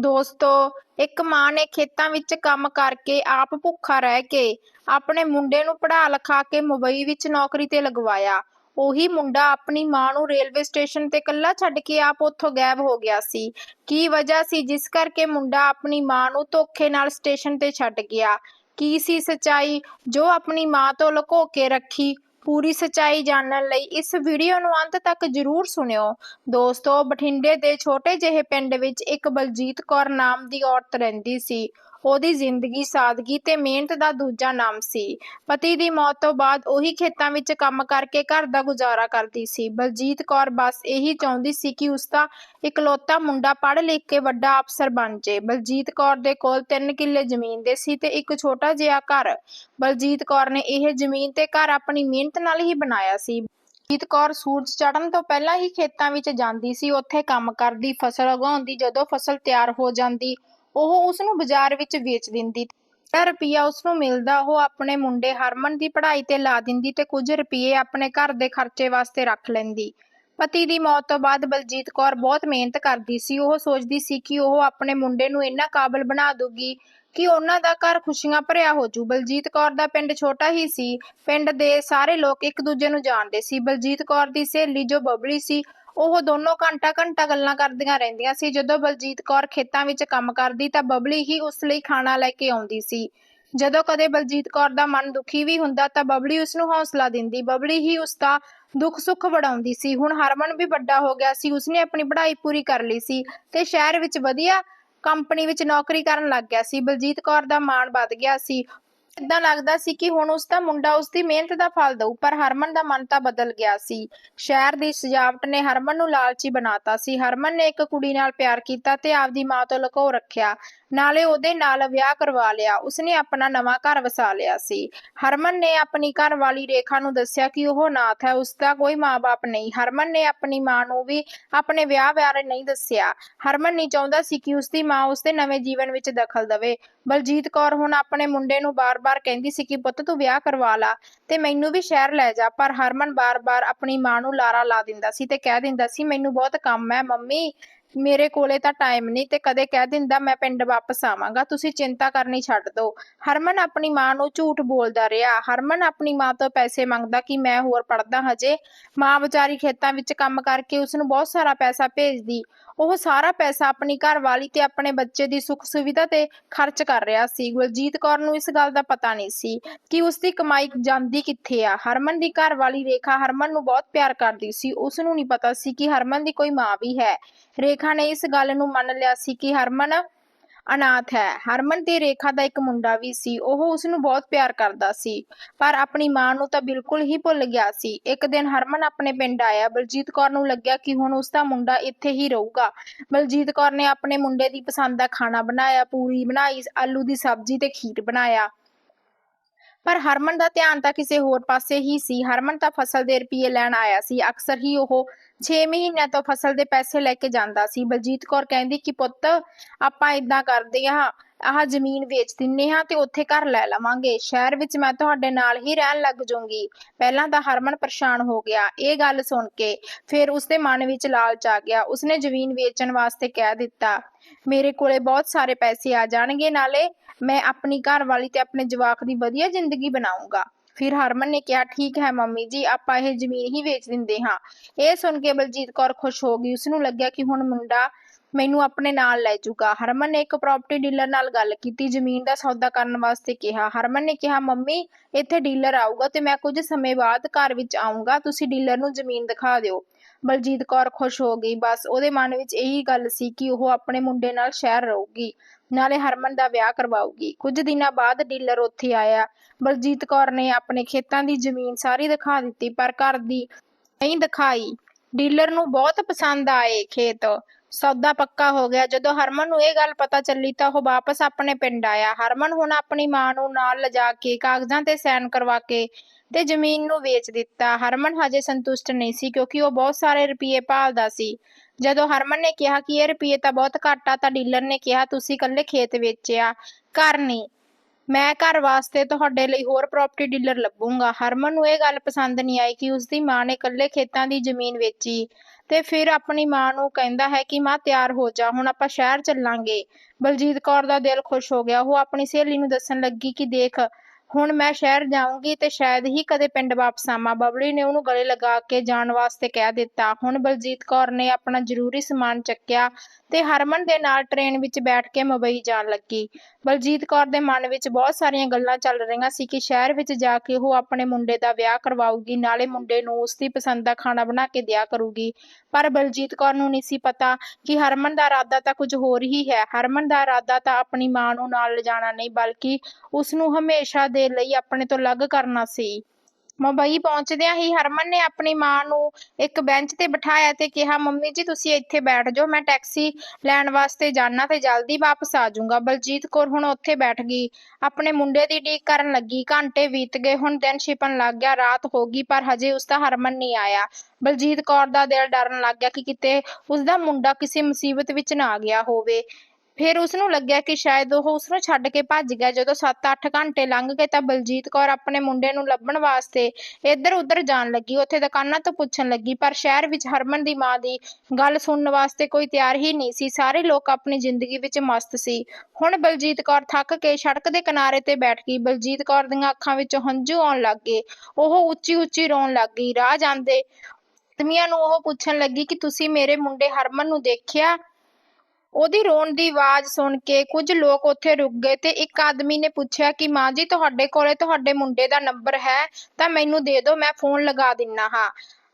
ਦੋਸਤੋ, ਇੱਕ ਮਾਂ ਨੇ ਖੇਤਾਂ ਵਿੱਚ ਕੰਮ ਕਰਕੇ ਆਪ ਭੁੱਖਾ ਰਹਿ ਕੇ ਆਪਣੇ ਮੁੰਡੇ ਨੂੰ ਪੜ੍ਹਾ ਲਿਖਾ ਕੇ ਮੁੰਬਈ ਵਿੱਚ ਨੌਕਰੀ ਤੇ ਲਗਵਾਇਆ। ਉਹੀ ਮੁੰਡਾ ਆਪਣੀ ਮਾਂ ਨੂੰ ਰੇਲਵੇ ਸਟੇਸ਼ਨ ਤੇ ਇਕੱਲਾ ਛੱਡ ਕੇ ਆਪ ਉੱਥੋਂ ਗਾਇਬ ਹੋ ਗਿਆ ਸੀ। ਕੀ ਵਜ੍ਹਾ ਸੀ ਜਿਸ ਕਰਕੇ ਮੁੰਡਾ ਆਪਣੀ ਮਾਂ ਨੂੰ ਧੋਖੇ ਨਾਲ ਸਟੇਸ਼ਨ ਤੇ ਛੱਡ ਗਿਆ? ਕੀ ਸੀ ਸਚਾਈ? ਜੋ ਆਪਣੀ ਮਾਂ ਤੋਂ ਲੁਕੋ ਕੇ ਰੱਖੀ ਪੂਰੀ ਸਚਾਈ ਜਾਣਨ ਲਈ ਇਸ ਵੀਡੀਓ ਨੂੰ ਅੰਤ ਤੱਕ ਜ਼ਰੂਰ ਸੁਣਿਓ। ਦੋਸਤੋ, ਬਠਿੰਡੇ ਦੇ ਛੋਟੇ ਜਿਹੇ ਪਿੰਡ ਵਿੱਚ ਇੱਕ ਬਲਜੀਤ ਕੌਰ ਨਾਮ ਦੀ ਔਰਤ ਰਹਿੰਦੀ ਸੀ। ਉਹਦੀ ਜ਼ਿੰਦਗੀ, ਸਾਦਗੀ ਤੇ ਮਿਹਨਤ ਦਾ ਦੂਜਾ ਨਾਮ ਸੀ। ਪਤੀ ਦੀ ਮੌਤ ਤੋਂ ਬਾਅਦ ਉਹੀ ਖੇਤਾਂ ਵਿੱਚ ਕੰਮ ਕਰਕੇ ਘਰ ਦਾ ਗੁਜ਼ਾਰਾ ਕਰਦੀ ਸੀ। ਬਲਜੀਤ ਕੌਰ ਬਸ ਇਹੀ ਚਾਹੁੰਦੀ ਸੀ ਕਿ ਉਸਦਾ ਇਕਲੌਤਾ ਮੁੰਡਾ ਪੜ੍ਹ ਲਿਖ ਕੇ ਵੱਡਾ ਅਫਸਰ ਬਣ ਜੇ ਬਲਜੀਤ ਕੌਰ ਦੇ ਕੋਲ 3 ਕਿੱਲੇ ਜ਼ਮੀਨ ਦੇ ਸੀ ਤੇ ਇੱਕ ਛੋਟਾ ਜਿਹਾ ਘਰ। ਬਲਜੀਤ ਕੌਰ ਨੇ ਇਹ ਜ਼ਮੀਨ ਤੇ ਘਰ ਆਪਣੀ ਮਿਹਨਤ ਨਾਲ ਹੀ ਬਣਾਇਆ ਸੀ। ਜੀਤ ਕੌਰ ਸੂਰਜ ਚੜ੍ਹਨ ਤੋਂ ਪਹਿਲਾਂ ਹੀ ਖੇਤਾਂ ਵਿੱਚ ਜਾਂਦੀ ਸੀ। ਉੱਥੇ ਕੰਮ ਕਰਦੀ, ਫਸਲ ਉਗਾਉਂਦੀ, ਜਦੋਂ ਫਸਲ ਤਿਆਰ ਹੋ ਜਾਂਦੀ ਉਹ ਉਸ ਨੂੰ ਬਾਜ਼ਾਰ ਵਿੱਚ ਵੇਚ ਦਿੰਦੀ। ਜਿਹੜਾ ਰੁਪਈਆ ਉਸ ਨੂੰ ਮਿਲਦਾ, ਉਹ ਆਪਣੇ ਮੁੰਡੇ ਹਰਮਨ ਦੀ ਪੜ੍ਹਾਈ ਤੇ ਲਾ ਦਿੰਦੀ ਤੇ ਕੁਝ ਰੁਪਏ ਆਪਣੇ ਘਰ ਦੇ ਖਰਚੇ ਵਾਸਤੇ ਰੱਖ ਲੈਂਦੀ। ਪਤੀ ਦੀ ਮੌਤ ਤੋਂ ਬਾਅਦ ਬਲਜੀਤ ਕੌਰ ਬਹੁਤ ਮਿਹਨਤ ਕਰਦੀ ਸੀ। ਉਹ ਸੋਚਦੀ ਸੀ ਕਿ ਉਹ ਆਪਣੇ ਮੁੰਡੇ ਨੂੰ ਇੰਨਾ ਕਾਬਲ ਬਣਾ ਦੂਗੀ ਕਿ ਉਹਨਾਂ ਦਾ ਘਰ ਖੁਸ਼ੀਆਂ ਭਰਿਆ ਹੋ ਜੂ ਬਲਜੀਤ ਕੌਰ ਦਾ ਪਿੰਡ ਛੋਟਾ ਹੀ ਸੀ। ਪਿੰਡ ਦੇ ਸਾਰੇ ਲੋਕ ਇੱਕ ਦੂਜੇ ਨੂੰ ਜਾਣਦੇ ਸੀ। ਬਲਜੀਤ ਕੌਰ ਦੀ ਸਹੇਲੀ ਜੋ ਬਬਲੀ ਸੀ ਉਹ ਦੋਨੋਂ ਘੰਟਾ ਘੰਟਾ ਗੱਲਾਂ ਕਰਦੀਆਂ ਰਹਿੰਦੀਆਂ ਸੀ। ਜਦੋਂ ਬਲਜੀਤ ਕੌਰ ਖੇਤਾਂ ਵਿੱਚ ਕੰਮ ਕਰਦੀ ਤਾਂ ਬਬਲੀ ਹੀ ਉਸ ਲਈ ਖਾਣਾ ਲੈ ਕੇ ਆਉਂਦੀ ਸੀ। ਜਦੋਂ ਕਦੇ ਬਲਜੀਤ ਕੌਰ ਦਾ ਮਨ ਦੁਖੀ ਵੀ ਹੁੰਦਾ ਤਾਂ ਬਬਲੀ ਉਸ ਨੂੰ ਹੌਸਲਾ ਦਿੰਦੀ। ਬਬਲੀ ਹੀ ਉਸ ਦਾ ਦੁੱਖ ਸੁੱਖ ਵੜਾਉਂਦੀ ਸੀ। ਹੁਣ ਹਰਮਨ ਵੀ ਵੱਡਾ ਹੋ ਗਿਆ ਸੀ। ਉਸਨੇ ਆਪਣੀ ਪੜ੍ਹਾਈ ਪੂਰੀ ਕਰ ਲਈ ਸੀ ਤੇ ਸ਼ਹਿਰ ਵਿੱਚ ਵਧੀਆ ਕੰਪਨੀ ਵਿੱਚ ਨੌਕਰੀ ਕਰਨ ਲੱਗ ਗਿਆ ਸੀ। ਬਲਜੀਤ ਕੌਰ ਦਾ ਮਾਣ ਵੱਧ ਗਿਆ ਸੀ। ਇਦਾਂ ਲੱਗਦਾ ਸੀ ਕਿ ਹੁਣ ਉਸ ਦਾ ਮੁੰਡਾ ਉਸ ਦੀ ਮਿਹਨਤ ਦਾ ਫਲ ਦਊ, ਪਰ ਹਰਮਨ ਦਾ ਮਨ ਤਾਂ ਬਦਲ ਗਿਆ ਸੀ। ਸ਼ਹਿਰ ਦੀ ਸਜਾਵਟ ਨੇ ਹਰਮਨ ਨੂੰ ਲਾਲਚੀ ਬਣਾਤਾ ਸੀ। ਹਰਮਨ ਨੇ ਇੱਕ ਕੁੜੀ ਨਾਲ ਪਿਆਰ ਕੀਤਾ ਤੇ ਆਪਦੀ ਮਾਂ ਤੋਂ ਲੁਕੋ ਰੱਖਿਆ। ਨਾਲੇ ਉਹਦੇ ਨਾਲ ਵਿਆਹ ਕਰਵਾ ਲਿਆ, ਉਸਨੇ ਆਪਣਾ ਨਵਾਂ ਘਰ ਵਸਾ ਲਿਆ ਸੀ। ਹਰਮਨ ਨੇ ਆਪਣੀ ਘਰਵਾਲੀ ਰੇਖਾ ਨੂੰ ਦੱਸਿਆ ਕਿ ਉਹ ਨਾਥ ਹੈ ਉਸ ਦਾ ਕੋਈ ਮਾਪੇ ਨਹੀਂ। ਹਰਮਨ ਨੇ ਆਪਣੀ ਮਾਂ ਨੂੰ ਵੀ ਆਪਣੇ ਵਿਆਹ ਬਾਰੇ ਨਹੀਂ ਦੱਸਿਆ। ਹਰਮਨ ਨਹੀਂ ਚਾਹੁੰਦਾ ਸੀ ਕਿ ਉਸਦੀ ਮਾਂ ਉਸਦੇ ਨਵੇਂ ਜੀਵਨ ਵਿੱਚ ਦਖਲ ਦੇਵੇ। ਬਲਜੀਤ ਕੌਰ ਹੁਣ ਆਪਣੇ ਮੁੰਡੇ ਨੂੰ ਬਾਰ-ਬਾਰ ਕਹਿੰਦੀ ਸੀ ਕਿ, ਪੁੱਤ, ਤੂੰ ਵਿਆਹ ਕਰਵਾ ਲਾ ਤੇ ਮੈਨੂੰ ਵੀ ਸ਼ਹਿਰ ਲੈ ਜਾ। ਪਰ ਹਰਮਨ ਬਾਰ-ਬਾਰ ਆਪਣੀ ਮਾਂ ਨੂੰ ਲਾਰਾ ਲਾ ਦਿੰਦਾ ਸੀ ਤੇ ਕਹਿ ਦਿੰਦਾ ਸੀ, ਮੈਨੂੰ ਬਹੁਤ ਕੰਮ ਹੈ, ਮੰਮੀ ਮੇਰੇ ਕੋਲੇ ਤਾਂ ਟਾਈਮ ਨਹੀਂ ਤੇ ਕਦੇ ਕਹਿ ਦਿੰਦਾ ਮੈਂ ਪਿੰਡ ਵਾਪਸ ਆਵਾਂਗਾ, ਤੁਸੀਂ ਚਿੰਤਾ ਕਰਨੀ ਛੱਡ ਦਿਓ। ਹਰਮਨ ਆਪਣੀ ਮਾਂ ਨੂੰ ਝੂਠ ਬੋਲਦਾ ਰਿਹਾ। ਹਰਮਨ ਆਪਣੀ ਮਾਂ ਤੋਂ ਪੈਸੇ ਮੰਗਦਾ ਕਿ ਮੈਂ ਹੋਰ ਪੜਦਾ ਹਜੇ। ਮਾਂ ਵਿਚਾਰੀ ਖੇਤਾਂ ਵਿੱਚ ਕੰਮ ਕਰਕੇ ਉਸ ਨੂੰ ਬਹੁਤ ਸਾਰਾ ਪੈਸਾ ਭੇਜਦੀ। ਉਹ ਸਾਰਾ ਪੈਸਾ ਆਪਣੀ ਘਰਵਾਲੀ ਤੇ ਆਪਣੇ ਬੱਚੇ ਦੀ ਸੁੱਖ ਸੁਵਿਧਾ ਤੇ ਖਰਚ ਕਰ ਰਿਹਾ ਸੀ। ਗੁਲਜੀਤ ਕੌਰ ਨੂੰ ਇਸ ਗੱਲ ਦਾ ਪਤਾ ਨਹੀਂ ਸੀ ਕਿ ਉਸ ਦੀ ਕਮਾਈ ਜਾਂਦੀ ਕਿੱਥੇ ਆ। ਹਰਮਨ ਦੀ ਘਰਵਾਲੀ ਰੇਖਾ ਹਰਮਨ ਨੂੰ ਬਹੁਤ ਪਿਆਰ ਕਰਦੀ ਸੀ। ਉਸ ਨੂੰ ਨਹੀਂ ਪਤਾ ਸੀ ਕਿ ਹਰਮਨ ਦੀ ਕੋਈ ਮਾਂ ਵੀ ਹੈ। ਰੇਖਾ ਨੇ ਇਸ ਗੱਲ ਨੂੰ ਮੰਨ ਲਿਆ ਸੀ ਕਿ ਹਰਮਨ ਅਨਾਥ ਹੈ। ਹਰਮਨ ਤੇ ਰੇਖਾ ਦਾ ਇੱਕ ਮੁੰਡਾ ਵੀ ਸੀ। ਉਹ ਉਸ ਨੂੰ ਬਹੁਤ ਪਿਆਰ ਕਰਦਾ ਸੀ। ਪਰ ਆਪਣੀ ਮਾਂ ਨੂੰ ਤਾਂ ਬਿਲਕੁਲ ਹੀ ਭੁੱਲ ਗਿਆ ਸੀ। ਇੱਕ ਦਿਨ ਹਰਮਨ ਆਪਣੇ ਪਿੰਡ ਆਇਆ। ਬਲਜੀਤ ਕੌਰ ਨੂੰ ਲੱਗਿਆ ਕਿ ਹੁਣ ਉਸ ਦਾ ਮੁੰਡਾ ਇੱਥੇ ਹੀ ਰਹੂਗਾ। ਬਲਜੀਤ ਕੌਰ ਨੇ ਆਪਣੇ ਮੁੰਡੇ ਦੀ ਪਸੰਦ ਦਾ ਖਾਣਾ ਬਣਾਇਆ। ਪੂਰੀ ਬਣਾਈ, ਆਲੂ ਦੀ ਸਬਜ਼ੀ ਤੇ ਖੀਰ ਬਣਾਇਆ। ਪਰ ਹਰਮਨ ਦਾ ਧਿਆਨ ਤਾਂ ਕਿਸੇ ਹੋਰ ਪਾਸੇ ਹੀ ਸੀ। ਹਰਮਨ ਤਾਂ ਫਸਲ ਦੇ ਰੁਪਏ ਲੈਣ ਆਇਆ ਸੀ। ਅਕਸਰ ਹੀ ਉਹ 6 ਮਹੀਨਿਆਂ ਤੋਂ ਫਸਲ ਦੇ ਪੈਸੇ ਲੈ ਕੇ ਜਾਂਦਾ ਸੀ। ਬਲਜੀਤ ਕੌਰ ਕਹਿੰਦੀ ਕਿ, ਪੁੱਤ, ਆਪਾਂ ਇਦਾਂ ਕਰਦੇ ਹਾਂ, ਆਹ ਜ਼ਮੀਨ ਵੇਚ ਦਿੰਨੇ ਹਾਂ ਤੇ ਉੱਥੇ ਘਰ ਲੈ ਲਵਾਂਗੇ। ਸ਼ਹਿਰ ਵਿੱਚ ਮੈਂ ਤੁਹਾਡੇ ਨਾਲ ਹੀ ਰਹਿਣ ਲੱਗ ਜਾਊਂਗੀ। ਪਹਿਲਾਂ ਤਾਂ ਹਰਮਨ ਪਰੇਸ਼ਾਨ ਹੋ ਗਿਆ। ਇਹ ਗੱਲ ਸੁਣ ਕੇ ਫਿਰ ਉਸਦੇ ਮਨ ਵਿੱਚ ਲਾਲਚ ਆ ਗਿਆ। ਉਸਨੇ ਜ਼ਮੀਨ ਵੇਚਣ ਵਾਸਤੇ ਕਹਿ ਦਿੱਤਾ, ਮੇਰੇ ਕੋਲੇ ਬਹੁਤ ਸਾਰੇ ਪੈਸੇ ਆ ਜਾਣਗੇ, ਨਾਲੇ ਮੈਂ ਆਪਣੀ ਘਰ ਵਾਲੀ ਤੇ ਆਪਣੇ ਜਵਾਕ ਦੀ ਵਧੀਆ ਜ਼ਿੰਦਗੀ ਬਣਾਉਂਗਾ ਫਿਰ ਹਰਮਨ ਨੇ ਕਿਹਾ, ਠੀਕ ਹੈ ਮੰਮੀ ਜੀ, ਆਪਾਂ ਇਹ ਜ਼ਮੀਨ ਹੀ ਵੇਚ ਦਿੰਦੇ ਹਾਂ। ਇਹ ਸੁਣ ਕੇ ਬਲਜੀਤ ਕੌਰ ਖੁਸ਼ ਹੋ ਗਈ। ਉਸ ਨੂੰ ਲੱਗਿਆ ਕਿ ਹੁਣ ਮੁੰਡਾ ਮੈਨੂੰ ਆਪਣੇ ਨਾਲ ਲੈ ਜਾਊਗਾ। ਹਰਮਨ ਨੇ ਇੱਕ ਪ੍ਰਾਪਰਟੀ ਡੀਲਰ ਨਾਲ ਗੱਲ ਕੀਤੀ, ਜ਼ਮੀਨ ਦਾ ਸੌਦਾ ਕਰਨ ਵਾਸਤੇ ਕਿਹਾ। ਹਰਮਨ ਨੇ ਕਿਹਾ, ਮੰਮੀ, ਇੱਥੇ ਡੀਲਰ ਆਊਗਾ ਤੇ ਮੈਂ ਕੁਝ ਸਮੇਂ ਬਾਅਦ ਘਰ ਵਿੱਚ ਆਊਂਗਾ। ਤੁਸੀਂ ਡੀਲਰ ਨੂੰ ਜ਼ਮੀਨ ਦਿਖਾ ਦਿਓ। ਬਲਜੀਤ ਕੌਰ ਖੁਸ਼ ਹੋ ਗਈ। ਬਸ ਉਹਦੇ ਮਨ ਵਿੱਚ ਇਹੀ ਗੱਲ ਸੀ ਕਿ ਉਹ ਆਪਣੇ ਮੁੰਡੇ ਨਾਲ ਸ਼ਹਿਰ ਰਹੂਗੀ, ਨਾਲੇ ਹਰਮਨ ਦਾ ਵਿਆਹ ਕਰਵਾਉਗੀ ਕੁਝ ਦਿਨਾਂ ਬਾਅਦ ਡੀਲਰ ਉੱਥੇ ਆਇਆ। ਬਲਜੀਤ ਕੌਰ ਨੇ ਆਪਣੇ ਖੇਤਾਂ ਦੀ ਜ਼ਮੀਨ ਸਾਰੀ ਦਿਖਾ ਦਿੱਤੀ, ਪਰ ਘਰ ਦੀ ਨਹੀਂ ਦਿਖਾਈ। ਡੀਲਰ ਨੂੰ ਬਹੁਤ ਪਸੰਦ ਆਏ ਖੇਤ। ਸੌਦਾ ਪੱਕਾ ਹੋ ਗਿਆ। ਜਦੋਂ ਹਰਮਨ ਨੂੰ ਇਹ ਗੱਲ ਪਤਾ ਚੱਲੀ ਤਾਂ ਉਹ ਵਾਪਸ ਆਪਣੇ ਪਿੰਡ ਆਇਆ। ਹਰਮਨ ਹੁਣ ਆਪਣੀ ਮਾਂ ਨੂੰ ਨਾਲ ਲਿਜਾ ਕੇ ਕਾਗਜ਼ਾਂ ਤੇ ਸਾਈਨ ਕਰਵਾ ਕੇ ਤੇ ਜ਼ਮੀਨ ਨੂੰ ਵੇਚ ਦਿੱਤਾ। ਹਰਮਨ ਹਜੇ ਸੰਤੁਸ਼ਟ ਨਹੀਂ ਸੀ ਕਿਉਂਕਿ ਉਹ ਬਹੁਤ ਸਾਰੇ ਰੁਪਏ ਭਾਲਦਾ ਸੀ। ਜਦੋਂ ਹਰਮਨ ਨੇ ਕਿਹਾ ਕਿ ਇਹ ਰੁਪਏ ਤਾਂ ਬਹੁਤ ਘੱਟ ਆ, ਤਾਂ ਡੀਲਰ ਨੇ ਕਿਹਾ, ਤੁਸੀਂ ਇਕੱਲੇ ਖੇਤ ਵੇਚਿਆ। ਘਰ ਨਹੀਂ। ਮੈਂ ਘਰ ਵਾਸਤੇ ਤੁਹਾਡੇ ਲਈ ਹੋਰ ਪ੍ਰਾਪਰਟੀ ਡੀਲਰ ਲੱਭੂੰਗਾ। ਹਰਮਨ ਨੂੰ ਇਹ ਗੱਲ ਪਸੰਦ ਨਹੀਂ ਆਈ ਕਿ ਉਸ ਦੀ ਮਾਂ ਨੇ ਇਕੱਲੇ ਖੇਤਾਂ ਦੀ ਜ਼ਮੀਨ ਵੇਚੀ ਤੇ ਫਿਰ ਆਪਣੀ ਮਾਂ ਨੂੰ ਕਹਿੰਦਾ ਹੈ ਕਿ ਮਾਂ ਤਿਆਰ ਹੋ ਜਾ, ਹੁਣ ਆਪਾਂ ਸ਼ਹਿਰ ਚੱਲਾਂਗੇ। ਬਲਜੀਤ ਕੌਰ ਦਾ ਦਿਲ ਖੁਸ਼ ਹੋ ਗਿਆ। ਉਹ ਆਪਣੀ ਸਹੇਲੀ ਨੂੰ ਦੱਸਣ ਲੱਗੀ ਕਿ ਦੇਖ, ਹੁਣ ਮੈਂ ਸ਼ਹਿਰ ਜਾਊਂਗੀ ਤੇ ਸ਼ਾਇਦ ਹੀ ਕਦੇ ਪਿੰਡ ਵਾਪਸ ਆਵਾਂ। ਬਬਲੀ ਨੇ ਉਹਨੂੰ ਗਲੇ ਲਗਾ ਕੇ ਜਾਣ ਵਾਸਤੇ ਕਹਿ ਦਿੱਤਾ। ਹੁਣ ਬਲਜੀਤ ਕੌਰ ਨੇ ਆਪਣਾ ਜ਼ਰੂਰੀ ਸਮਾਨ ਚੱਕਿਆ ਤੇ ਹਰਮਨ ਦੇ ਨਾਲ ਟ੍ਰੇਨ ਵਿੱਚ ਬੈਠ ਕੇ ਮੁੰਬਈ ਜਾਣ ਲੱਗੀ। ਬਲਜੀਤ ਕੌਰ ਦੇ ਮਨ ਵਿੱਚ ਬਹੁਤ ਸਾਰੀਆਂ ਗੱਲਾਂ ਚੱਲ ਰਹੀਆਂ ਸੀ ਕਿ ਸ਼ਹਿਰ ਵਿੱਚ ਜਾ ਕੇ ਉਹ ਆਪਣੇ ਮੁੰਡੇ ਦਾ ਵਿਆਹ ਕਰਵਾਊਗੀ, ਨਾਲੇ ਮੁੰਡੇ ਨੂੰ ਉਸ ਦੀ ਪਸੰਦ ਦਾ ਖਾਣਾ ਬਣਾ ਕੇ ਦਿਆ ਕਰੂਗੀ। ਪਰ ਬਲਜੀਤ ਕੌਰ ਨੂੰ ਨਹੀਂ ਸੀ ਪਤਾ ਕਿ ਹਰਮਨ ਦਾ ਇਰਾਦਾ ਤਾਂ ਕੁਝ ਹੋਰ ਹੀ ਹੈ। ਹਰਮਨ ਦਾ ਇਰਾਦਾ ਤਾਂ ਆਪਣੀ ਮਾਂ ਨੂੰ ਨਾਲ ਲਿਜਾਣਾ ਨਹੀਂ, ਬਲਕਿ ਉਸ ਨੂੰ ਹਮੇਸ਼ਾ ਦੇ ਲਈ ਆਪਣੇ ਤੋਂ ਅਲੱਗ ਕਰਨਾ ਸੀ। ਮੁੰਬਈ ਪਹੁੰਚਦਿਆਂ ਹੀ, ਹਰਮਨ ਨੇ ਆਪਣੀ ਮਾਂ ਨੂੰ ਇੱਕ ਬੈਂਚ ਤੇ ਬਿਠਾਇਆ ਤੇ ਕਿਹਾ, ਮੰਮੀ ਜੀ, ਤੁਸੀਂ ਇੱਥੇ ਬੈਠ ਜਾਓ, ਮੈਂ ਟੈਕਸੀ ਲੈਣ ਵਾਸਤੇ ਜਾਣਾ ਤੇ ਜਲਦੀ ਵਾਪਸ ਆ ਜਾਊਂਗਾ। ਬਲਜੀਤ ਕੌਰ ਹੁਣ ਉੱਥੇ ਬੈਠ ਗਈ। ਆਪਣੇ ਮੁੰਡੇ ਦੀ ਡੀਕ ਕਰਨ ਲੱਗੀ। ਘੰਟੇ ਬੀਤ ਗਏ, ਹੁਣ ਦਿਨ ਛਿਪਣ ਲੱਗ ਗਿਆ, ਰਾਤ ਹੋ ਗਈ, ਪਰ ਹਜੇ ਉਸ ਦਾ ਹਰਮਨ ਨਹੀਂ ਆਇਆ। ਬਲਜੀਤ ਕੌਰ ਦਾ ਦਿਲ ਡਰਨ ਲੱਗ ਗਿਆ ਕਿ ਕਿਤੇ ਉਸ ਦਾ ਮੁੰਡਾ ਕਿਸੇ ਮੁਸੀਬਤ ਵਿੱਚ ਨਾ ਆ ਗਿਆ ਹੋਵੇ। ਫਿਰ ਉਸ ਨੂੰ ਲੱਗਿਆ ਕਿ ਸ਼ਾਇਦ ਉਹ ਉਸ ਨੂੰ ਛੱਡ ਕੇ ਭੱਜ ਗਿਆ। ਜਦੋਂ 7-8 ਘੰਟੇ ਲੰਘ ਗਏ ਤਾਂ ਬਲਜੀਤ ਕੌਰ ਆਪਣੇ ਮੁੰਡੇ ਨੂੰ ਲੱਭਣ ਵਾਸਤੇ ਇੱਧਰ ਉੱਧਰ ਜਾਣ ਲੱਗੀ। ਉੱਥੇ ਦੁਕਾਨਾਂ ਤੋਂ ਪੁੱਛਣ ਲੱਗੀ, ਪਰ ਸ਼ਹਿਰ ਵਿੱਚ ਹਰਮਨ ਦੀ ਮਾਂ ਦੀ ਗੱਲ ਸੁਣਨ ਵਾਸਤੇ ਕੋਈ ਤਿਆਰ ਹੀ ਨਹੀਂ ਸੀ। ਸਾਰੇ ਲੋਕ ਆਪਣੀ ਜ਼ਿੰਦਗੀ ਵਿੱਚ ਮਸਤ ਸੀ। ਹੁਣ ਬਲਜੀਤ ਕੌਰ ਥੱਕ ਕੇ ਸੜਕ ਦੇ ਕਿਨਾਰੇ ਤੇ ਬੈਠ ਗਈ। ਬਲਜੀਤ ਕੌਰ ਦੀਆਂ ਅੱਖਾਂ ਵਿੱਚ ਹੰਝੂ ਆਉਣ ਲੱਗ ਗਏ। ਉਹ ਉੱਚੀ ਉੱਚੀ ਰੋਣ ਲੱਗ ਗਈ। ਰਾਹ ਜਾਂਦੇ ਆਦਮੀਆਂ ਨੂੰ ਉਹ ਪੁੱਛਣ ਲੱਗੀ ਕਿ ਤੁਸੀਂ ਮੇਰੇ ਮੁੰਡੇ ਹਰਮਨ ਨੂੰ ਦੇਖਿਆ? ਉਹਦੀ ਰੋਣ ਦੀ ਆਵਾਜ਼ ਸੁਣ ਕੇ ਕੁਝ ਲੋਕ ਉੱਥੇ ਰੁਕ ਗਏ ਤੇ ਇੱਕ ਆਦਮੀ ਨੇ ਪੁੱਛਿਆ ਕਿ ਮਾਂ ਜੀ, ਤੁਹਾਡੇ ਕੋਲੇ ਤੁਹਾਡੇ ਮੁੰਡੇ ਦਾ ਨੰਬਰ ਹੈ, ਤਾਂ ਮੈਨੂੰ ਦੇ ਦਿਓ, ਮੈਂ ਫੋਨ ਲਗਾ ਦਿੰਨਾ ਹਾਂ।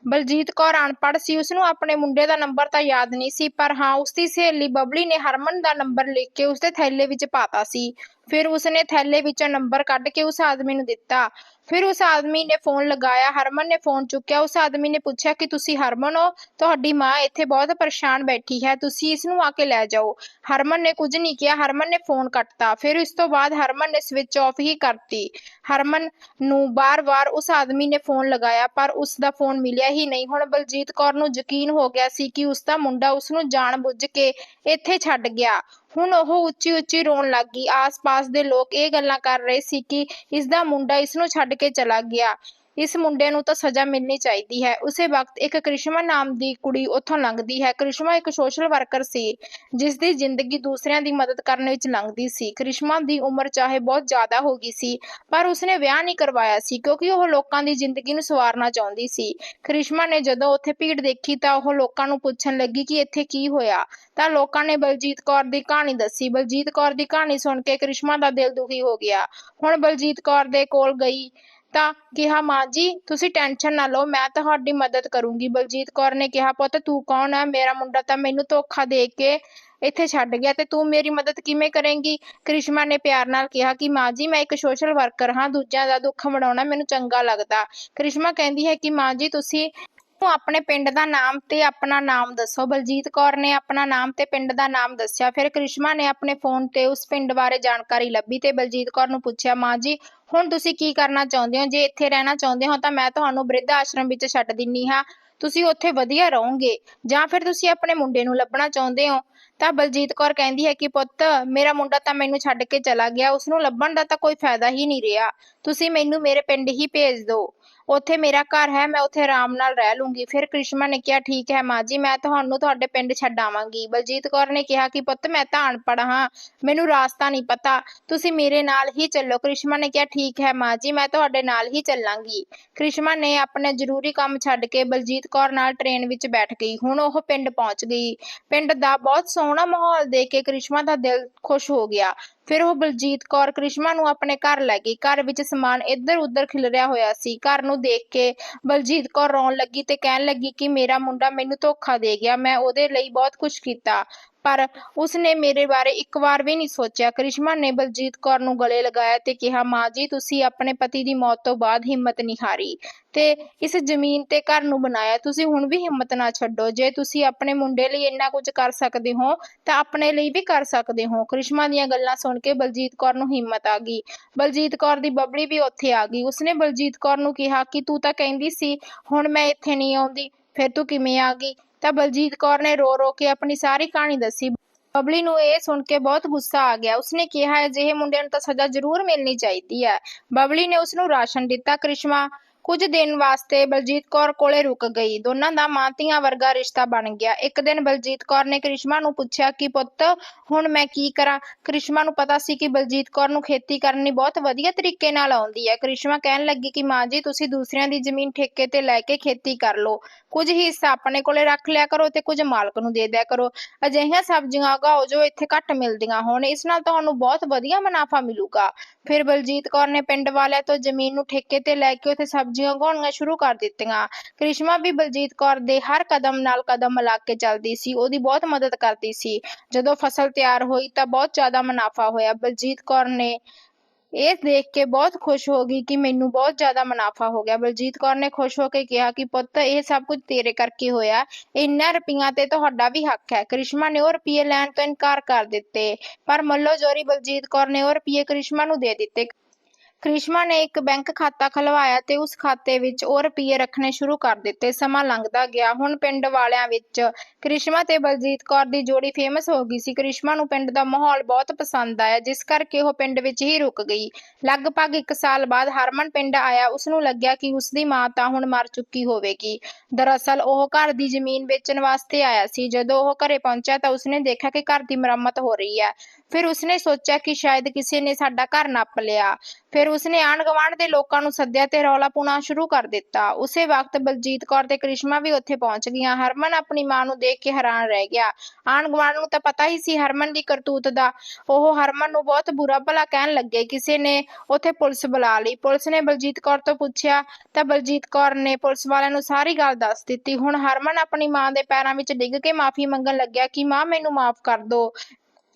ਬਲਜੀਤ ਕੌਰ ਅਨਪੜ੍ਹ ਸੀ ਉਸ ਨੂੰ ਆਪਣੇ ਮੁੰਡੇ ਦਾ ਨੰਬਰ ਤਾਂ ਯਾਦ ਨਹੀਂ ਸੀ, ਪਰ ਹਾਂ ਉਸ ਦੀ ਸਹੇਲੀ ਬਬਲੀ ਨੇ ਹਰਮਨ ਦਾ ਨੰਬਰ ਲਿਖ ਕੇ ਉਸਦੇ ਥੈਲੇ ਵਿੱਚ ਪਾਤਾ ਸੀ। ਫਿਰ ਉਸਨੇ ਥੈਲੇ ਵਿੱਚੋਂ ਨੰਬਰ ਕੱਢ ਕੇ ਉਸ ਆਦਮੀ ਨੂੰ ਦਿੱਤਾ। ਫਿਰ ਉਸ ਆਦਮੀ ਨੇ ਫੋਨ ਲਗਾਇਆ, ਹਰਮਨ ਨੇ ਫੋਨ ਚੁੱਕਿਆ। ਉਸ ਆਦਮੀ ਨੇ ਪੁੱਛਿਆ ਕਿ ਤੁਸੀਂ ਹਰਮਨ ਹੋ? ਤੁਹਾਡੀ ਮਾਂ ਇੱਥੇ ਬਹੁਤ ਪਰੇਸ਼ਾਨ ਬੈਠੀ ਹੈ, ਤੁਸੀਂ ਇਸ ਨੂੰ ਆ ਕੇ ਲੈ ਜਾਓ। ਹਰਮਨ ਨੇ ਕੁਝ ਨਹੀਂ ਕਿਹਾ, ਹਰਮਨ ਨੇ ਫੋਨ ਕੱਟਤਾ। ਫਿਰ ਇਸ ਤੋਂ ਬਾਅਦ ਹਰਮਨ ਨੇ ਸਵਿਚ ਆਫ ਹੀ ਕਰਤੀ। ਹਰਮਨ ਨੂੰ ਬਾਰ-ਬਾਰ ਉਸ ਆਦਮੀ ਨੇ ਫੋਨ ਲਗਾਇਆ, ਪਰ ਉਸ ਦਾ ਫੋਨ ਮਿਲਿਆ ਹੀ ਨਹੀਂ। ਹੁਣ ਬਲਜੀਤ ਕੌਰ ਨੂੰ ਯਕੀਨ ਹੋ ਗਿਆ ਸੀ ਕਿ ਉਸ ਦਾ ਮੁੰਡਾ ਉਸ ਨੂੰ ਜਾਣ-ਬੁੱਝ ਕੇ ਇੱਥੇ ਛੱਡ ਗਿਆ। ਹੁਣ ਉਹ ਉੱਚੀ-ਉੱਚੀ ਰੋਣ ਲੱਗ ਗਈ। ਆਸ-ਪਾਸ ਦੇ ਲੋਕ ਇਹ ਗੱਲਾਂ ਕਰ ਰਹੇ ਸੀ ਕਿ ਇਸ ਦਾ ਮੁੰਡਾ ਇਸ ਨੂੰ ਛੱਡ ਕੇ ਚਲਾ ਗਿਆ। ਇਸ ਮੁੰਡੇ ਨੂੰ ਤਾਂ ਸਜ਼ਾ ਮਿਲਣੀ ਚਾਹੀਦੀ ਹੈ। ਉਸੇ ਵਕਤ ਇੱਕ ਕ੍ਰਿਸ਼ਮਾ ਨਾਮ ਦੀ ਕੁੜੀ ਉੱਥੋਂ ਲੰਘਦੀ ਹੈ। ਕ੍ਰਿਸ਼ਮਾ ਇੱਕ ਸੋਸ਼ਲ ਵਰਕਰ ਸੀ ਜਿਸ ਦੀ ਜ਼ਿੰਦਗੀ ਦੂਸਰਿਆਂ ਦੀ ਮਦਦ ਕਰਨ ਵਿੱਚ ਲੰਘਦੀ ਸੀ। ਕ੍ਰਿਸ਼ਮਾ ਦੀ ਉਮਰ ਚਾਹੇ ਬਹੁਤ ਜ਼ਿਆਦਾ ਹੋ ਗਈ ਸੀ, ਪਰ ਉਸਨੇ ਵਿਆਹ ਨਹੀਂ ਕਰਵਾਇਆ ਸੀ, ਕਿਉਂਕਿ ਉਹ ਲੋਕਾਂ ਦੀ ਜ਼ਿੰਦਗੀ ਨੂੰ ਸਵਾਰਨਾ ਚਾਹੁੰਦੀ ਸੀ। ਕ੍ਰਿਸ਼ਮਾ ਨੇ ਜਦੋਂ ਉੱਥੇ ਭੀੜ ਦੇਖੀ ਤਾਂ ਉਹ ਲੋਕਾਂ ਨੂੰ ਪੁੱਛਣ ਲੱਗੀ ਕਿ ਇੱਥੇ ਕੀ ਹੋਇਆ? ਤਾਂ ਲੋਕਾਂ ਨੇ ਬਲਜੀਤ ਕੌਰ ਦੀ ਕਹਾਣੀ ਦੱਸੀ। ਬਲਜੀਤ ਕੌਰ ਦੀ ਕਹਾਣੀ ਸੁਣ ਕੇ ਕ੍ਰਿਸ਼ਮਾ ਦਾ ਦਿਲ ਦੁਖੀ ਹੋ ਗਿਆ। ਹੁਣ ਬਲਜੀਤ ਕੌਰ ਦੇ ਕੋਲ ਗਈ। ਤਾਂ ਕਿਹਾ, ਮਾਂ ਜੀ, ਤੁਸੀਂ ਟੈਨਸ਼ਨ ਨਾ ਲਓ, ਮੈਂ ਤੁਹਾਡੀ ਮਦਦ ਕਰੂੰਗੀ। ਬਲਜੀਤ ਕੌਰ ਨੇ ਕਿਹਾ, ਪੁੱਤ, ਤੂੰ ਕੌਣ ਹੈ ਮੇਰਾ ਮੁੰਡਾ ਤਾਂ ਮੈਨੂੰ ਧੋਖਾ ਦੇ ਕੇ ਇੱਥੇ ਛੱਡ ਗਿਆ ਤੇ ਤੂੰ ਮੇਰੀ ਮਦਦ ਕਿਵੇਂ ਕਰੇਂਗੀ? ਕ੍ਰਿਸ਼ਮਾ ਨੇ ਪਿਆਰ ਨਾਲ ਕਿਹਾ ਕਿ, ਮਾਂ ਜੀ, ਮੈਂ ਇੱਕ ਸੋਸ਼ਲ ਵਰਕਰ ਹਾਂ, ਦੂਜਿਆਂ ਦਾ ਦੁੱਖ ਵੰਡਾਉਣਾ ਮੈਨੂੰ ਚੰਗਾ ਲੱਗਦਾ। ਕ੍ਰਿਸ਼ਮਾ ਕਹਿੰਦੀ ਹੈ ਕਿ, ਮਾਂ ਜੀ, ਤੁਸੀਂ ਨੂੰ ਆਪਣੇ ਪਿੰਡ ਦਾ ਨਾਮ ਤੇ ਆਪਣਾ ਨਾਮ ਦੱਸੋ। ਬਲਜੀਤ ਕੌਰ ਨੇ ਆਪਣਾ ਨਾਮ ਤੇ ਪਿੰਡ ਦਾ ਨਾਮ ਦੱਸਿਆ। ਫਿਰ ਕ੍ਰਿਸ਼ਮਾ ਨੇ ਆਪਣੇ ਫੋਨ ਤੇ ਉਸ ਪਿੰਡ ਬਾਰੇ ਜਾਣਕਾਰੀ ਲੱਭੀ ਤੇ ਬਲਜੀਤ ਕੌਰ ਨੂੰ ਪੁੱਛਿਆ, ਮਾਂ ਜੀ ਹੁਣ ਤੁਸੀਂ ਕੀ ਕਰਨਾ ਚਾਹੁੰਦੇ ਹੋ? ਜੇ ਇੱਥੇ ਰਹਿਣਾ ਚਾਹੁੰਦੇ ਹੋ ਤਾਂ ਮੈਂ ਤੁਹਾਨੂੰ ਬ੍ਰਿਧ ਆਸ਼ਰਮ ਵਿੱਚ ਛੱਡ ਦਿੰਨੀ ਹਾਂ। ਤੁਸੀਂ ਉੱਥੇ ਵਧੀਆ ਰਹੋਗੇ। ਜਾਂ ਫਿਰ ਤੁਸੀਂ ਆਪਣੇ ਮੁੰਡੇ ਨੂੰ ਲੱਭਣਾ ਚਾਹੁੰਦੇ ਹੋ? ਤਾਂ ਬਲਜੀਤ ਕੌਰ ਕਹਿੰਦੀ ਹੈ ਕਿ ਪੁੱਤ, ਮੇਰਾ ਮੁੰਡਾ ਤਾਂ ਮੈਨੂੰ ਛੱਡ ਕੇ ਚਲਾ ਗਿਆ। ਉਸ ਨੂੰ ਲੱਭਣ ਦਾ ਤਾਂ ਕੋਈ ਫਾਇਦਾ ਹੀ ਨਹੀਂ ਰਿਹਾ। ਤੁਸੀਂ ਮੈਨੂੰ ਮੇਰੇ ਪਿੰਡ ਹੀ ਭੇਜ ਦਿਓ। ਉੱਥੇ ਮੇਰਾ ਘਰ ਹੈ, ਮੈਂ ਉੱਥੇ ਆਰਾਮ ਨਾਲ ਰਹਿ ਲੂੰਗੀ। ਫਿਰ ਕ੍ਰਿਸ਼ਮਾ ਨੇ ਕਿਹਾ, ਠੀਕ ਹੈ ਮਾਂ ਜੀ, ਮੈਂ ਤੁਹਾਨੂੰ ਤੁਹਾਡੇ ਪਿੰਡ ਛੱਡ ਆਵਾਂਗੀ। ਬਲਜੀਤ ਕੌਰ ਨੇ ਕਿਹਾ ਕਿ, ਪੁੱਤ, ਮੈਂ ਤਾਂ ਅਨਪੜ੍ਹ ਹਾਂ, ਮੈਨੂੰ ਰਾਸਤਾ ਨਹੀਂ ਪਤਾ, ਤੁਸੀਂ ਮੇਰੇ ਨਾਲ ਹੀ ਚੱਲੋ। ਕ੍ਰਿਸ਼ਮਾ ਨੇ ਕਿਹਾ, ਠੀਕ ਹੈ ਮਾਂ ਜੀ, ਮੈਂ ਤੁਹਾਡੇ ਨਾਲ ਹੀ ਚੱਲਾਂਗੀ। ਕ੍ਰਿਸ਼ਮਾ ਨੇ ਆਪਣੇ ਜ਼ਰੂਰੀ ਕੰਮ ਛੱਡ ਕੇ ਬਲਜੀਤ ਕੌਰ ਨਾਲ ਟ੍ਰੇਨ ਵਿੱਚ ਬੈਠ ਗਈ। ਹੁਣ ਉਹ ਪਿੰਡ ਪਹੁੰਚ ਗਈ। ਪਿੰਡ ਦਾ ਬਹੁਤ ਸੋਹਣਾ ਮਾਹੌਲ ਦੇਖ ਕੇ ਕ੍ਰਿਸ਼ਮਾ ਦਾ ਦਿਲ ਖੁਸ਼ ਹੋ ਗਿਆ। ਫਿਰ ਉਹ ਬਲਜੀਤ ਕੌਰ ਕ੍ਰਿਸ਼ਮਾ ਨੂੰ ਆਪਣੇ ਘਰ ਲੈ ਗਈ। ਘਰ ਵਿੱਚ ਸਮਾਨ ਇੱਧਰ ਉੱਧਰ ਖਿਲਰਿਆ ਹੋਇਆ ਸੀ। ਘਰ ਨੂੰ ਦੇਖ ਕੇ ਬਲਜੀਤ ਕੌਰ ਰੋਣ ਲੱਗੀ ਤੇ ਕਹਿਣ ਲੱਗੀ ਕਿ ਮੇਰਾ ਮੁੰਡਾ ਮੈਨੂੰ ਧੋਖਾ ਦੇ ਗਿਆ। ਮੈਂ ਉਹਦੇ ਲਈ ਬਹੁਤ ਕੁਝ ਕੀਤਾ। ਪਰ ਉਸਨੇ ਮੇਰੇ ਬਾਰੇ ਇੱਕ ਵਾਰ ਵੀ ਨਹੀਂ ਸੋਚਿਆ। ਕ੍ਰਿਸ਼ਮਾ ਨੇ ਬਲਜੀਤ ਕੌਰ ਨੂੰ ਗਲੇ ਲਗਾਇਆ ਤੇ ਕਿਹਾ, ਮਾਂ ਜੀ, ਤੁਸੀਂ ਆਪਣੇ ਪਤੀ ਦੀ ਮੌਤ ਤੋਂ ਬਾਅਦ ਹਿੰਮਤ ਨਹੀਂ ਹਾਰੀ ਤੇ ਇਸ ਜ਼ਮੀਨ ਤੇ ਘਰ ਨੂੰ ਬਣਾਇਆ। ਤੁਸੀਂ ਹੁਣ ਵੀ ਹਿੰਮਤ ਨਾ ਛੱਡੋ। ਜੇ ਤੁਸੀਂ ਆਪਣੇ ਮੁੰਡੇ ਲਈ ਇੰਨਾ ਕੁਝ ਕਰ ਸਕਦੇ ਹੋ, ਤਾਂ ਆਪਣੇ ਲਈ ਵੀ ਕਰ ਸਕਦੇ ਹੋ। ਕ੍ਰਿਸ਼ਮਾ ਦੀਆਂ ਗੱਲਾਂ ਸੁਣ ਕੇ ਬਲਜੀਤ ਕੌਰ ਨੂੰ ਹਿੰਮਤ ਆ ਗਈ। ਬਲਜੀਤ ਕੌਰ ਦੀ ਬਬਲੀ ਵੀ ਉੱਥੇ ਆ ਗਈ। ਉਸਨੇ ਬਲਜੀਤ ਕੌਰ ਨੂੰ ਕਿਹਾ ਕਿ ਤੂੰ ਤਾਂ ਕਹਿੰਦੀ ਸੀ, ਹੁਣ ਮੈਂ ਇੱਥੇ ਨਹੀਂ ਆਉਂਦੀ। ਫਿਰ ਤੂੰ ਕਿਵੇਂ ਆ ਗਈ? ਤਾਂ ਬਲਜੀਤ ਕੌਰ ਨੇ ਰੋ ਰੋ ਕੇ ਆਪਣੀ ਸਾਰੀ ਕਹਾਣੀ ਦੱਸੀ। ਬਬਲੀ ਨੂੰ ਇਹ ਸੁਣ ਕੇ ਬਹੁਤ ਗੁੱਸਾ ਆ ਗਿਆ। ਉਸਨੇ ਕਿਹਾ, ਅਜਿਹੇ ਮੁੰਡਿਆਂ ਨੂੰ ਤਾਂ ਸਜ਼ਾ ਜ਼ਰੂਰ ਮਿਲਣੀ ਚਾਹੀਦੀ ਹੈ। ਬਬਲੀ ਨੇ ਉਸ ਨੂੰ ਰਾਸ਼ਨ ਦਿੱਤਾ। ਕ੍ਰਿਸ਼ਮਾ ਕੁਝ ਦਿਨ ਵਾਸਤੇ ਬਲਜੀਤ ਕੌਰ ਕੋਲੇ ਰੁਕ ਗਈ। ਦੋਨਾਂ ਦਾ ਮਾਂ ਧੀਆਂ ਵਰਗਾ ਰਿਸ਼ਤਾ ਬਣ ਗਿਆ। ਇੱਕ ਦਿਨ ਬਲਜੀਤ ਕੌਰ ਨੇ ਕ੍ਰਿਸ਼ਮਾ ਨੂੰ ਪੁੱਛਿਆ ਕਿ ਪੁੱਤ, ਹੁਣ ਮੈਂ ਕੀ ਕਰਾਂ? ਕ੍ਰਿਸ਼ਮਾ ਨੂੰ ਪਤਾ ਸੀ ਕਿ ਬਲਜੀਤ ਕੌਰ ਨੂੰ ਖੇਤੀ ਕਰਨੀ ਬਹੁਤ ਵਧੀਆ ਤਰੀਕੇ ਨਾਲ ਆਉਂਦੀ ਹੈ। ਕ੍ਰਿਸ਼ਮਾ ਕਹਿਣ ਲੱਗੀ ਕਿ ਮਾਂ ਜੀ, ਤੁਸੀਂ ਦੂਸਰਿਆਂ ਦੀ ਜ਼ਮੀਨ ਠੇਕੇ ਤੇ ਲੈ ਕੇ ਖੇਤੀ ਕਰ ਲਓ। ਕੁਝ ਹਿੱਸਾ ਆਪਣੇ ਕੋਲੇ ਰੱਖ ਲਿਆ ਕਰੋ ਤੇ ਕੁਝ ਮਾਲਕ ਨੂੰ ਦੇ ਦਿਆ ਕਰੋ। ਅਜਿਹੀਆਂ ਸਬਜ਼ੀਆਂ ਉਗਾਓ ਜੋ ਇੱਥੇ ਘੱਟ ਮਿਲਦੀਆਂ ਹੋਣ। ਇਸ ਨਾਲ ਤੁਹਾਨੂੰ ਬਹੁਤ ਵਧੀਆ ਮੁਨਾਫਾ ਮਿਲੂਗਾ। ਫਿਰ ਬਲਜੀਤ ਕੌਰ ਨੇ ਪਿੰਡ ਵਾਲਿਆਂ ਤੋਂ ਜ਼ਮੀਨ ਨੂੰ ਠੇਕੇ ਤੇ ਲੈ ਕੇ ਉੱਥੇ ਸਬਜ਼ੀਆਂ ਉਗਾਉਣੀਆਂ ਸ਼ੁਰੂ ਕਰ ਦਿੱਤੀਆਂ। ਕ੍ਰਿਸ਼ਮਾ ਵੀ ਬਲਜੀਤ ਕੌਰ ਦੇ ਹਰ ਕਦਮ ਨਾਲ ਕਦਮ ਮਿਲਾ ਕੇ ਚੱਲਦੀ ਸੀ, ਉਹਦੀ ਬਹੁਤ ਮਦਦ ਕਰਦੀ ਸੀ। ਜਦੋਂ ਫਸਲ ਤਿਆਰ ਹੋਈ ਤਾਂ ਬਹੁਤ ਜ਼ਿਆਦਾ ਮੁਨਾਫਾ ਹੋਇਆ। ਬਲਜੀਤ ਕੌਰ ਨੇ ਇਹ ਦੇਖ ਕੇ ਬਹੁਤ ਖੁਸ਼ ਹੋ ਗਈ ਕਿ ਮੈਨੂੰ ਬਹੁਤ ਜ਼ਿਆਦਾ ਮੁਨਾਫਾ ਹੋ ਗਿਆ। ਬਲਜੀਤ ਕੌਰ ਨੇ ਖੁਸ਼ ਹੋ ਕੇ ਕਿਹਾ ਕਿ, ਪੁੱਤ, ਇਹ ਸਭ ਕੁਝ ਤੇਰੇ ਕਰਕੇ ਹੋਇਆ। ਇੰਨਾ ਰੁਪਈਆ ਤੇ ਤੁਹਾਡਾ ਵੀ ਹੱਕ ਹੈ। ਕ੍ਰਿਸ਼ਮਾ ਨੇ ਉਹ ਰੁਪਈਏ ਲੈਣ ਤੋਂ ਇਨਕਾਰ ਕਰ ਦਿੱਤੇ। ਪਰ ਮੱਲੋ ਜੋਰੀ ਬਲਜੀਤ ਕੌਰ ਨੇ ਉਹ ਰੁਪਈਏ ਕ੍ਰਿਸ਼ਮਾ ਨੂੰ ਦੇ ਦਿੱਤੇ। ਕ੍ਰਿਸ਼ਮਾ ਨੇ ਇੱਕ ਬੈਂਕ ਖਾਤਾ ਖਲਵਾਇਆ ਤੇ ਉਸ ਖਾਤੇ ਵਿੱਚ ਉਹ ਰੁਪਈਏ ਰੱਖਣੇ ਸ਼ੁਰੂ ਕਰ ਦਿੱਤੇ। ਸਮਾਂ ਲੰਘਦਾ ਗਿਆ। ਹੁਣ ਪਿੰਡ ਵਾਲਿਆਂ ਵਿੱਚ ਕ੍ਰਿਸ਼ਮਾ ਤੇ ਬਲਜੀਤ ਕੌਰ ਦੀ ਜੋੜੀ ਫੇਮਸ ਹੋ ਗਈ ਸੀ। ਕ੍ਰਿਸ਼ਮਾ ਨੂੰ ਪਿੰਡ ਦਾ ਮਾਹੌਲ ਬਹੁਤ ਪਸੰਦ ਆਇਆ, ਜਿਸ ਕਰਕੇ ਉਹ ਪਿੰਡ ਵਿੱਚ ਹੀ ਰੁਕ ਗਈ। ਲਗਭਗ 1 ਸਾਲ ਬਾਅਦ ਹਰਮਨ ਪਿੰਡ ਆਇਆ। ਉਸ ਨੂੰ ਲੱਗਿਆ ਕਿ ਉਸ ਦੀ ਮਾਂ ਤਾਂ ਹੁਣ ਮਰ ਚੁੱਕੀ ਹੋਵੇਗੀ। ਦਰਅਸਲ ਉਹ ਘਰ ਦੀ ਜ਼ਮੀਨ ਵੇਚਣ ਵਾਸਤੇ ਆਇਆ ਸੀ। ਜਦੋਂ ਉਹ ਘਰੇ ਪਹੁੰਚਿਆ ਤਾਂ ਉਸਨੇ ਦੇਖਿਆ ਕਿ ਘਰ ਦੀ ਮੁਰੰਮਤ ਹੋ ਰਹੀ ਹੈ। ਫਿਰ ਉਸਨੇ ਸੋਚਿਆ ਕਿ ਸ਼ਾਇਦ ਕਿਸੇ ਨੇ ਸਾਡਾ ਘਰ ਨੱਪ ਲਿਆ। ਫਿਰ ਉਸਨੇ ਆਂਢ ਗੁਆਂਢ ਦੇ ਲੋਕਾਂ ਨੂੰ ਸੱਦਿਆ ਤੇ ਰੌਲਾ ਪਾਉਣਾ ਸ਼ੁਰੂ ਕਰ ਦਿੱਤਾ। ਉਸੇ ਵਕਤ ਬਲਜੀਤ ਕੌਰ ਤੇ ਕ੍ਰਿਸ਼ਮਾ ਵੀ ਉੱਥੇ ਪਹੁੰਚ ਗਈਆਂ। ਹਰਮਨ ਆਪਣੀ ਮਾਂ ਨੂੰ ਦੇਖ ਕੇ ਹੈਰਾਨ ਰਹਿ ਗਿਆ। ਆਂਢ ਗੁਆਂਢ ਨੂੰ ਤਾਂ ਪਤਾ ਹੀ ਸੀ ਹਰਮਨ ਦੀ ਕਰਤੂਤ ਦਾ। ਉਹ ਹਰਮਨ ਨੂੰ ਬਹੁਤ ਬੁਰਾ ਭਲਾ ਕਹਿਣ ਲੱਗੇ। ਕਿਸੇ ਨੇ ਉੱਥੇ ਪੁਲਿਸ ਬੁਲਾ ਲਈ। ਪੁਲਿਸ ਨੇ ਬਲਜੀਤ ਕੌਰ ਤੋਂ ਪੁੱਛਿਆ ਤਾਂ ਬਲਜੀਤ ਕੌਰ ਨੇ ਪੁਲਿਸ ਵਾਲਿਆਂ ਨੂੰ ਸਾਰੀ ਗੱਲ ਦੱਸ ਦਿੱਤੀ। ਹੁਣ ਹਰਮਨ ਆਪਣੀ ਮਾਂ ਦੇ ਪੈਰਾਂ ਵਿੱਚ ਡਿੱਗ ਕੇ ਮਾਫੀ ਮੰਗਣ ਲੱਗਿਆ ਕਿ, ਮਾਂ, ਮੈਨੂੰ ਮਾਫ ਕਰ ਦਿਓ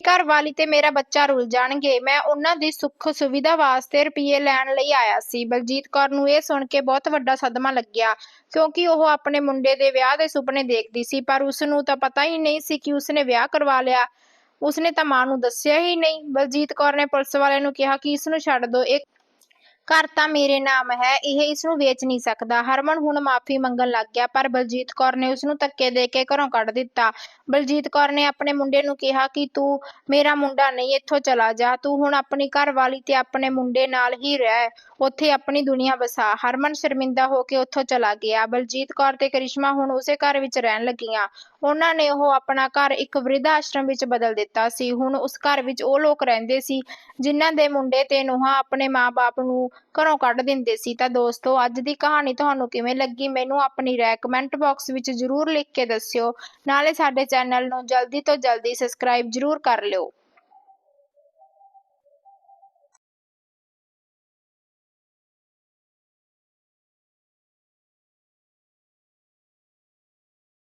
ਘਰ ਵਾਲੀ ਤੇ ਮੇਰਾ ਬੱਚਾ ਰੁੱਲ ਜਾਣਗੇ। ਮੈਂ ਉਹਨਾਂ ਦੀ ਸੁੱਖ ਸੁਵਿਧਾ ਵਾਸਤੇ ਰੁਪਈਏ ਲੈਣ ਲਈ ਆਇਆ ਸੀ। ਬਲਜੀਤ ਕੌਰ ਨੂੰ ਇਹ ਸੁਣ ਕੇ ਬਹੁਤ ਵੱਡਾ ਸਦਮਾ ਲੱਗਿਆ, ਕਿਉਂਕਿ ਉਹ ਆਪਣੇ ਮੁੰਡੇ ਦੇ ਵਿਆਹ ਦੇ ਸੁਪਨੇ ਦੇਖਦੀ ਸੀ, ਪਰ ਉਸ ਨੂੰ ਤਾਂ ਪਤਾ ਹੀ ਨਹੀਂ ਸੀ ਕਿ ਉਸਨੇ ਵਿਆਹ ਕਰਵਾ ਲਿਆ। ਉਸਨੇ ਤਾਂ ਮਾਂ ਨੂੰ ਦੱਸਿਆ ਹੀ ਨਹੀਂ। ਬਲਜੀਤ ਕੌਰ ਨੇ ਪੁਲਿਸ ਵਾਲਿਆਂ ਨੂੰ ਕਿਹਾ ਕਿ ਇਸ ਨੂੰ ਛੱਡ ਦਿਓ ਇਹ ਘਰ ਤਾਂ ਮੇਰੇ ਨਾਮ ਹੈ, ਇਹ ਇਸ ਨੂੰ ਵੇਚ ਨਹੀਂ ਸਕਦਾ। ਹਰਮਨ ਹੁਣ ਮਾਫੀ ਮੰਗਣ ਲੱਗ ਗਿਆ, ਪਰ ਬਲਜੀਤ ਕੌਰ ਨੇ ਉਸ ਨੂੰ ਧੱਕੇ ਦੇ ਕੇ ਘਰੋਂ ਕੱਢ ਦਿੱਤਾ। ਬਲਜੀਤ ਕੌਰ ਨੇ ਆਪਣੇ ਮੁੰਡੇ ਨੂੰ ਕਿਹਾ ਕਿ ਤੂੰ ਮੇਰਾ ਮੁੰਡਾ ਨਹੀਂ, ਇੱਥੋਂ ਚਲਾ ਜਾ। ਤੂੰ ਹੁਣ ਆਪਣੀ ਘਰਵਾਲੀ ਤੇ ਆਪਣੇ ਮੁੰਡੇ ਨਾਲ ਹੀ ਰਹਿ। ਉੱਥੇ ਆਪਣੀ ਦੁਨੀਆ ਵਸਾ। ਹਰਮਨ ਸ਼ਰਮਿੰਦਾ ਹੋ ਕੇ ਉੱਥੋਂ ਚਲਾ ਗਿਆ। ਬਲਜੀਤ ਕੌਰ ਤੇ ਕਰਿਸ਼ਮਾ ਹੁਣ ਉਸੇ ਘਰ ਵਿੱਚ ਰਹਿਣ ਲੱਗੀਆਂ। ਉਹਨਾਂ ਨੇ ਉਹ ਆਪਣਾ ਘਰ ਇੱਕ ਵ੍ਰਿਧ ਆਸ਼ਰਮ ਵਿੱਚ ਬਦਲ ਦਿੱਤਾ ਸੀ। ਹੁਣ ਉਸ ਘਰ ਵਿੱਚ ਉਹ ਲੋਕ ਰਹਿੰਦੇ ਸੀ, ਜਿਨ੍ਹਾਂ ਦੇ ਮੁੰਡੇ ਤੇ ਨੂੰਹਾਂ ਆਪਣੇ ਮਾਪੇ ਨੂੰ ਘਰੋਂ ਕੱਢ ਦਿੰਦੇ ਸੀ। ਤਾਂ ਦੋਸਤੋ, ਅੱਜ ਦੀ ਕਹਾਣੀ ਤੁਹਾਨੂੰ ਕਿਵੇਂ ਲੱਗੀ? ਮੈਨੂੰ ਆਪਣੀ ਰਾਏ ਕਮੈਂਟ ਬਾਕਸ ਵਿੱਚ ਜ਼ਰੂਰ ਲਿਖ ਕੇ ਦੱਸਿਓ। ਨਾਲੇ ਸਾਡੇ ਚੈਨਲ ਨੂੰ ਜਲਦੀ ਤੋਂ ਜਲਦੀ ਸਬਸਕ੍ਰਾਈਬ ਜ਼ਰੂਰ ਕਰ ਲਿਓ।